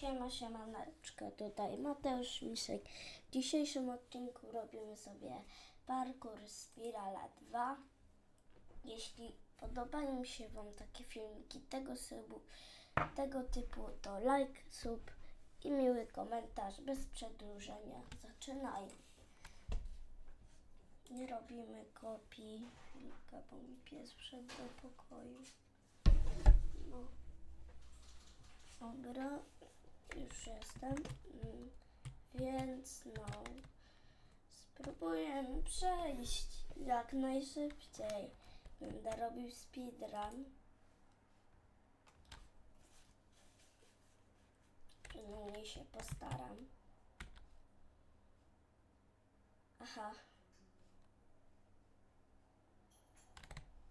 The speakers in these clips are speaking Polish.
Siema, siemaneczko, tutaj Mateusz Miszek. W dzisiejszym odcinku robimy sobie parkour Spirala 2. Jeśli podobają się Wam takie filmiki tego, subu, tego typu, to like, sub i miły komentarz bez przedłużenia. Zaczynajmy. Nie robimy kopii. Bo mi pies wszedł do pokoju. No. Dobra, już jestem. Mm, Więc no, spróbuję przejść jak najszybciej. Będę robił speedrun. Przynajmniej się postaram. Aha.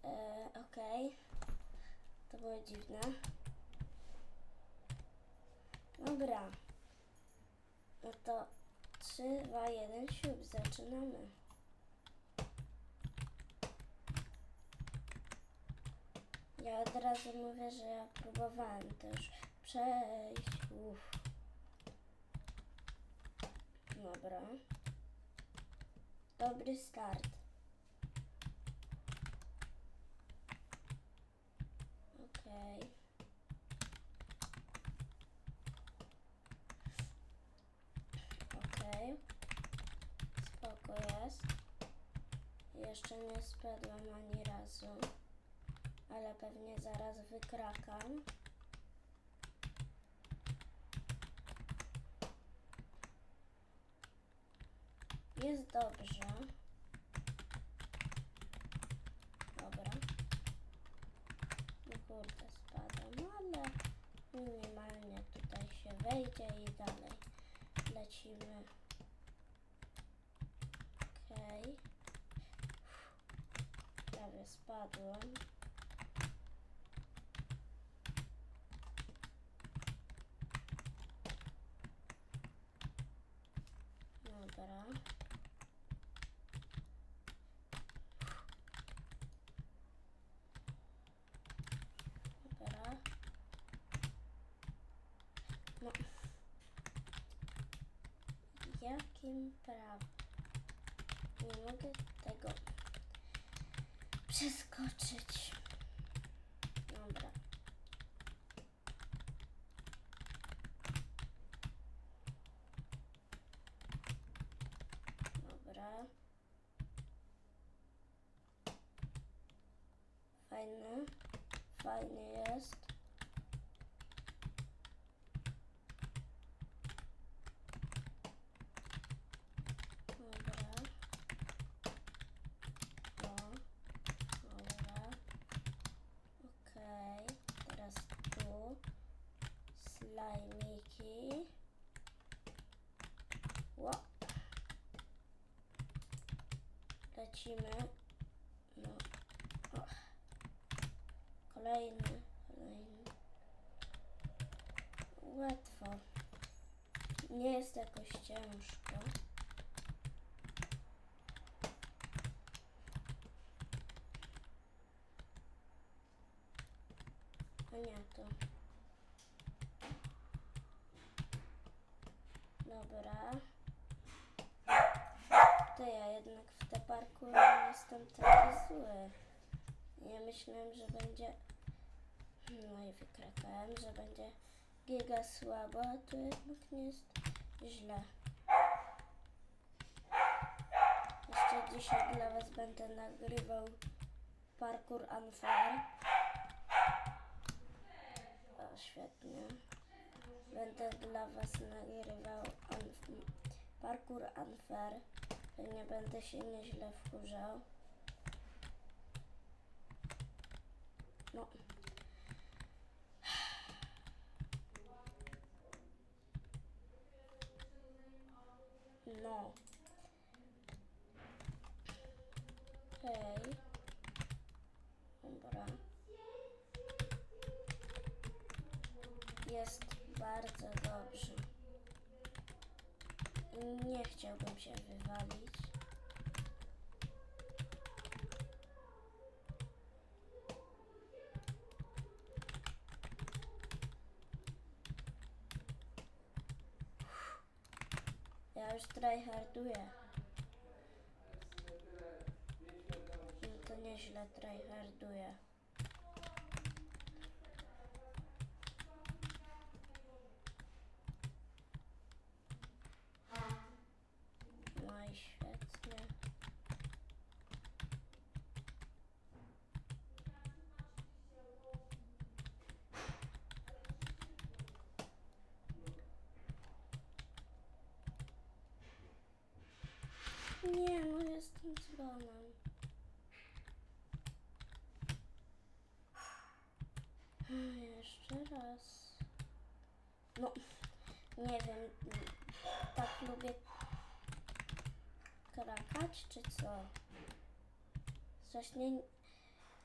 E, Okej. To było dziwne. Dobra. No to 3, 2, 1, siup, zaczynamy. Ja od razu mówię, że ja próbowałem też przejść. Uff. Dobra. Dobry start. Okej. Okej. Spoko jest. Jeszcze nie spadłam ani razu. Ale pewnie zaraz wykrakam. Jest dobrze. Dobra. No kurde, spadam, ale minimalnie tutaj się wejdzie i dalej lecimy. Okej. Prawie spadłem. Dobra. Dobra. No. Jakim prawem? Nie mogę tego przeskoczyć. Dobra. Dobra. Fajny. Fajny jest. Dobra. O. Dobra. Okej. Teraz tu. Slajmiki. Ło. Lecimy. No. O. Kolejny. Kolejny. Łatwo. Nie jest jakoś ciężko. A nie to. Dobra. To ja jednak w te parku nie jestem taki zły. Ja myślałem, że będzie... No i wykrakałem, że będzie giga słabo, a tu jednak nie jest źle. Jeszcze dzisiaj dla Was będę nagrywał parkour unfair. O, świetnie. Będę dla Was nagrywał unf- parkour unfair. Nie będę się nieźle wkurzał. No. No. Hej. Dobra. Jest bardzo dobrze. Nie chciałbym się wywalić. Ja już tryharduję. No to nieźle tryharduję. No i świetnie. Nie, no jestem dzwonem. Jeszcze raz. No, nie wiem, tak lubię krakać, czy co? Coś nie,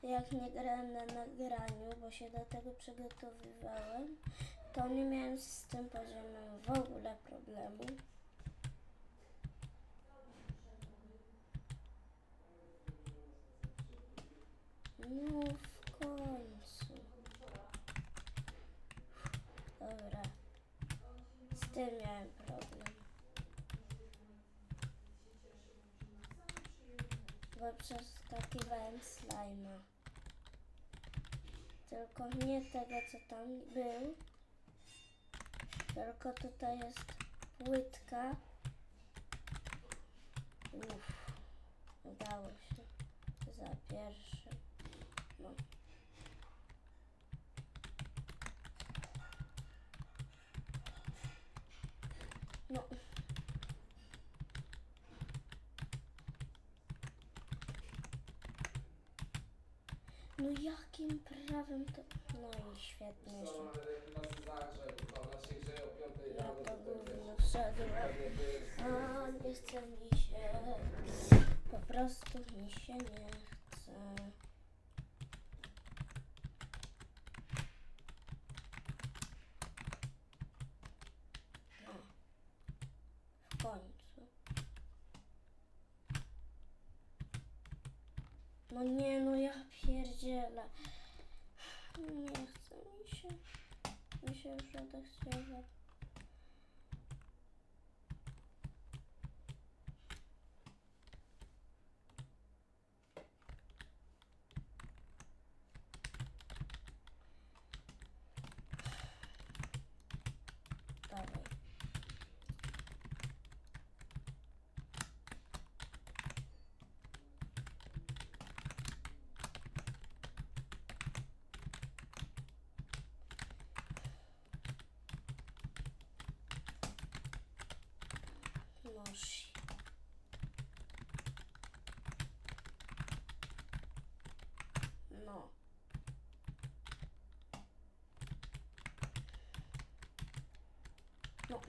jak nie grałem na nagraniu, bo się do tego przygotowywałem, to nie miałem z tym poziomem w ogóle problemu. No w końcu. Dobra. Z tym miałem problem. Bo przeskakiwałem slajma. Tylko nie tego, co tam był. Tylko tutaj jest płytka. Uff, udało się. Za pierwszym. No. No. No jakim prawem to... No i świetnie Co, jeszcze. ale nas zagrzeb, to nas się grzeje o 5 Ja rano, to gówno wszedłem. A nie chce mi się. Po prostu mi się nie chce. O. W końcu. No nie, no ja pierdzielę. Nie chce mi się. Mi się już odechciewa. Dawaj. Noż. No. No.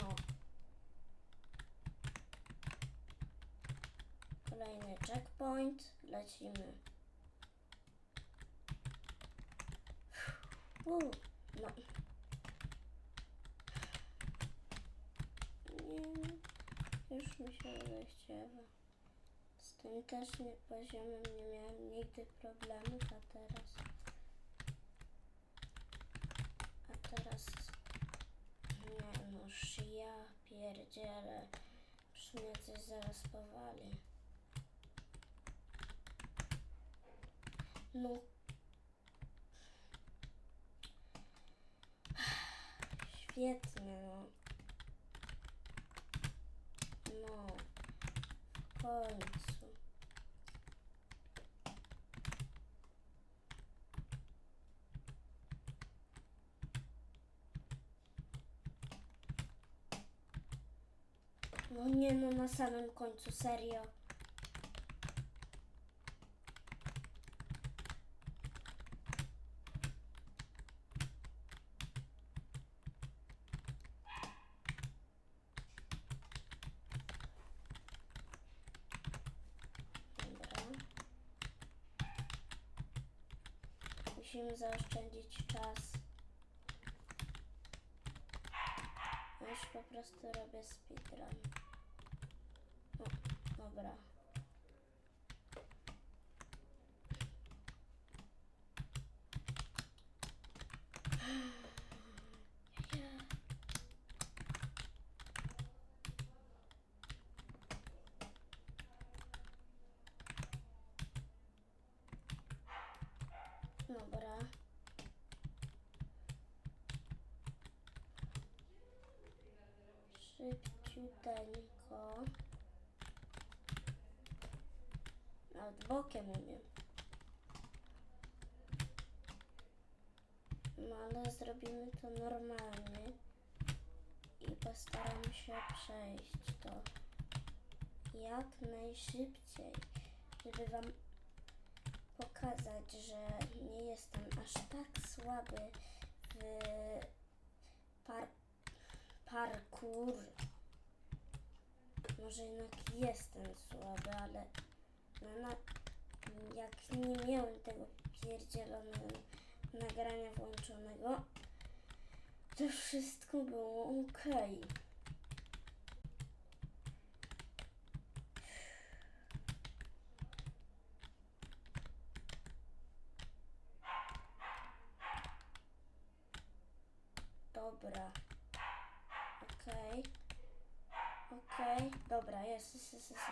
No. Kolejny checkpoint. Lecimy. U, no. Nie, już mi się zechciewa. Z tym też nie, poziomem nie miałem nigdy problemów, a teraz... A teraz... Nie noż, ja pierdzielę. Już mnie coś zaraz powali. No. Świetnie, no. No. W końcu. No nie no, na samym końcu, serio. Dobra. Musimy zaoszczędzić czas. Już po prostu robię speedrun. O, dobra. Dobra. Szybciuteńko. Nawet bokiem umiem. No ale zrobimy to normalnie. I postaram się przejść to jak najszybciej, żeby wam pokazać, że nie jestem aż tak słaby w par parkour. Może jednak jestem słaby, ale no na, jak nie miałem tego pierdzielonego nagrania włączonego, to wszystko było ok. Dobra. Okej. Okej. Dobra, jest, jest, jest, jest.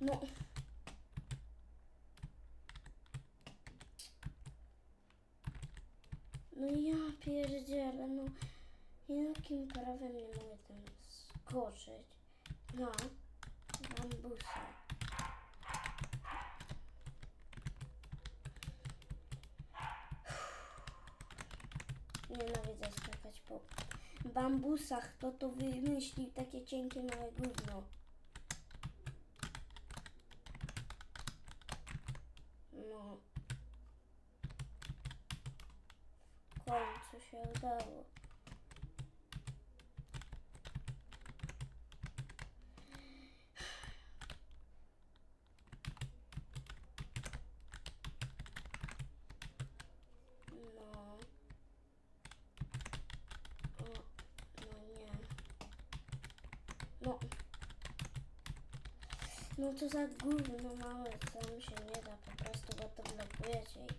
No. No ja pierdzielę, no jakim prawem nie mogę tam skoczyć na bambusa? Nienawidzę skakać po bambusach, kto to wymyślił takie cienkie małe gówno. No. W końcu się udało. No. O, no nie. No. No to za gówno małe, co mi się nie da, po prostu go to blokujecie i...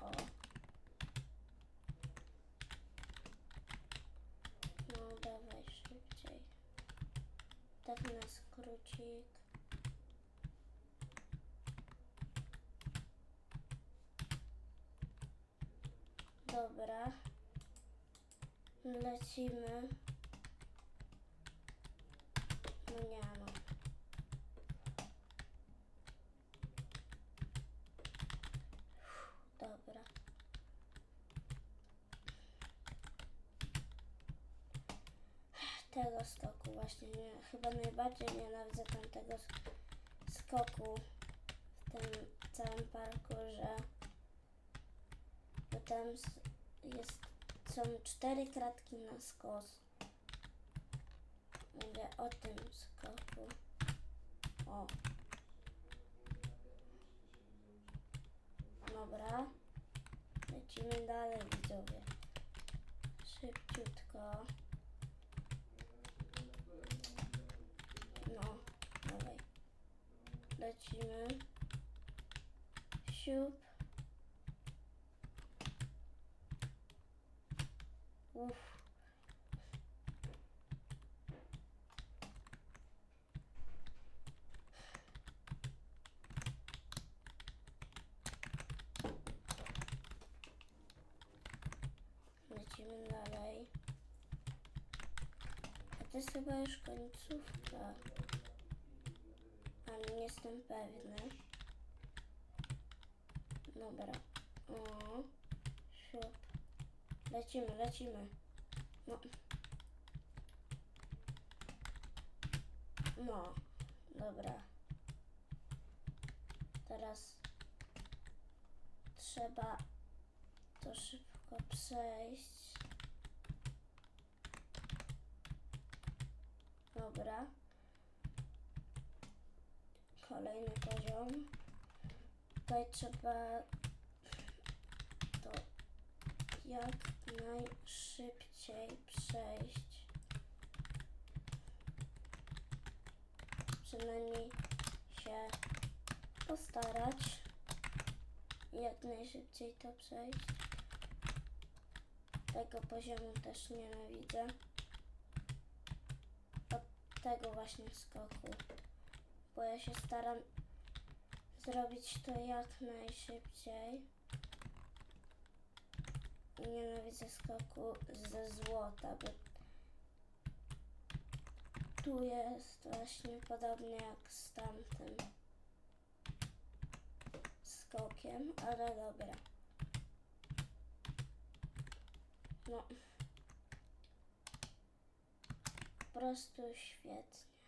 O. No dawaj szybciej. Tak na skrócik. Dobra. Lecimy. No nie no. Dobra. Tego skoku właśnie nie, chyba najbardziej nienawidzę tamtego sk- skoku w tym całym parkurze. Bo tam jest, są cztery kratki na skos. Mówię o tym skoku. O. Dobra. Lecimy dalej, widzowie. Szybciutko. No, dawaj. Lecimy. Siup. Uff. Lecimy dalej. A to jest chyba już końcówka. Ale nie jestem pewny. Dobra. O. Lecimy, lecimy. No. No. Dobra. Teraz trzeba to szybko przejść. Dobra. Kolejny poziom. Tutaj trzeba jak najszybciej przejść. Przynajmniej się postarać. jak najszybciej to przejść. Tego poziomu też nienawidzę. Od tego właśnie skoku. Bo ja się staram zrobić to jak najszybciej. Nienawidzę skoku ze złota, bo tu jest właśnie podobnie jak z tamtym skokiem, ale dobra. No. Po prostu świetnie.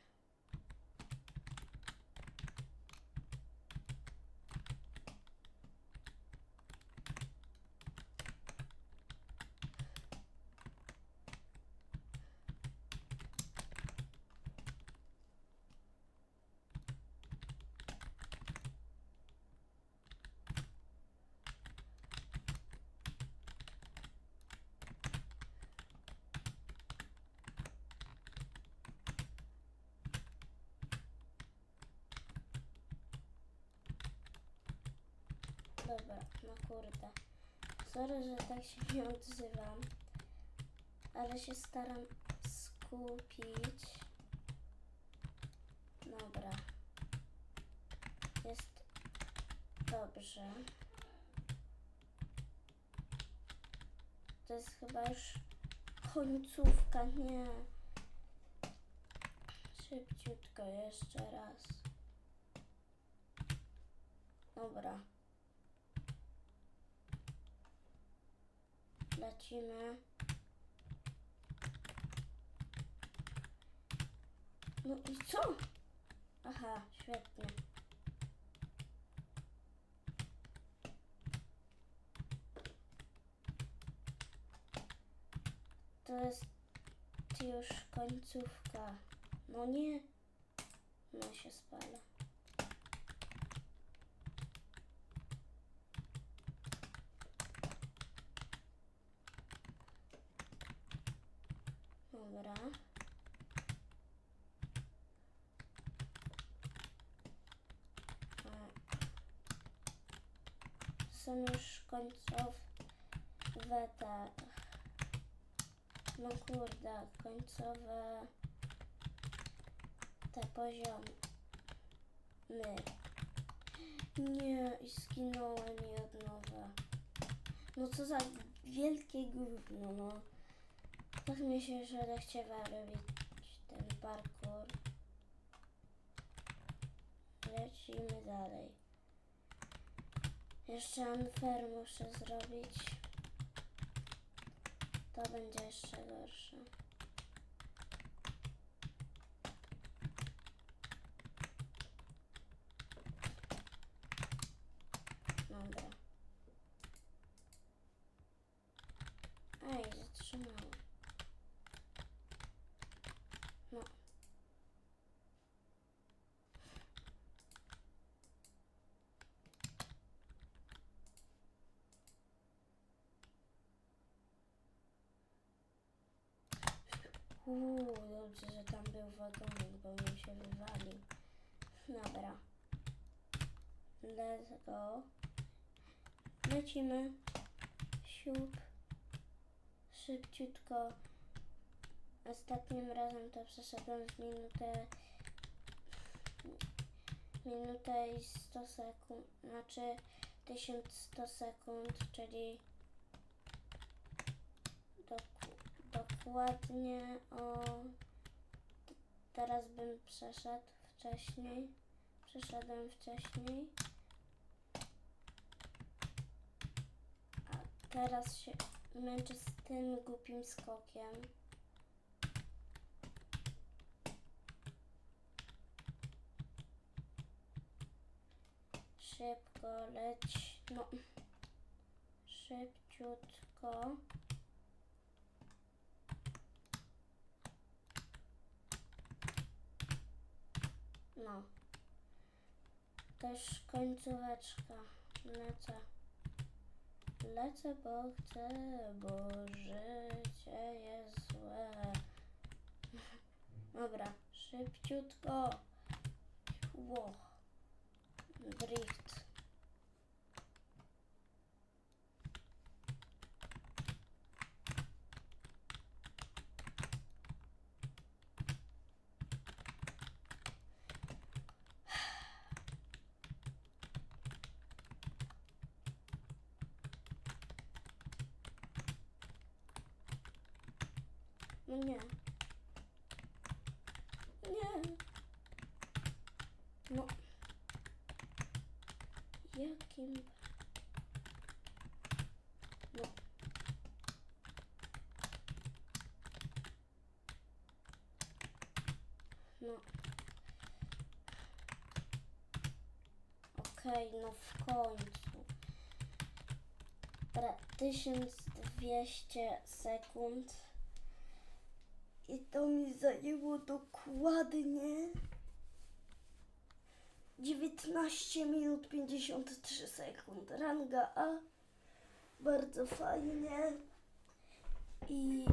Dobra, no kurde. Sorry, że tak się nie odzywam, ale się staram skupić. Dobra. Jest dobrze. To jest chyba już końcówka, nie. Szybciutko jeszcze raz. Dobra. Lecimy. No i co? Aha, świetnie. To jest już końcówka. No nie. No się spala. Dobra. A. Są już końcowe te... No kurde, końcowe te poziomy. Nie, i skinąłem i od nowa. No co za wielkie gówno, no. Tak mi się już odechciewa robić ten parkour. Lecimy dalej. Jeszcze unfair muszę zrobić. To będzie jeszcze gorsze. Dobra. Ej, zatrzymałem. No. Uuu, dobrze, że tam był wagonik, bo mi się wywalił. Dobra. Let's go. Lecimy. Siup. Szybciutko. Ostatnim razem to przeszedłem w minutę. Minutę i 100 sekund. Znaczy 1100 sekund, czyli dokładnie o. Teraz bym przeszedł wcześniej. Przeszedłem wcześniej. A teraz się męczę z tym głupim skokiem. Szybko leć. No. Szybciutko. No. Też końcóweczka. Lecę. Lecę, bo chcę, bo życie jest złe. Dobra, szybciutko. Ło. Drift. Nie. Nie. No. Jakim... No. No. Okej, no w końcu. Dobra, 1200 sekund. I to mi zajęło dokładnie 19 minut 53 sekund. Ranga A. Bardzo fajnie. I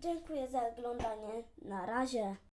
dziękuję za oglądanie. Na razie.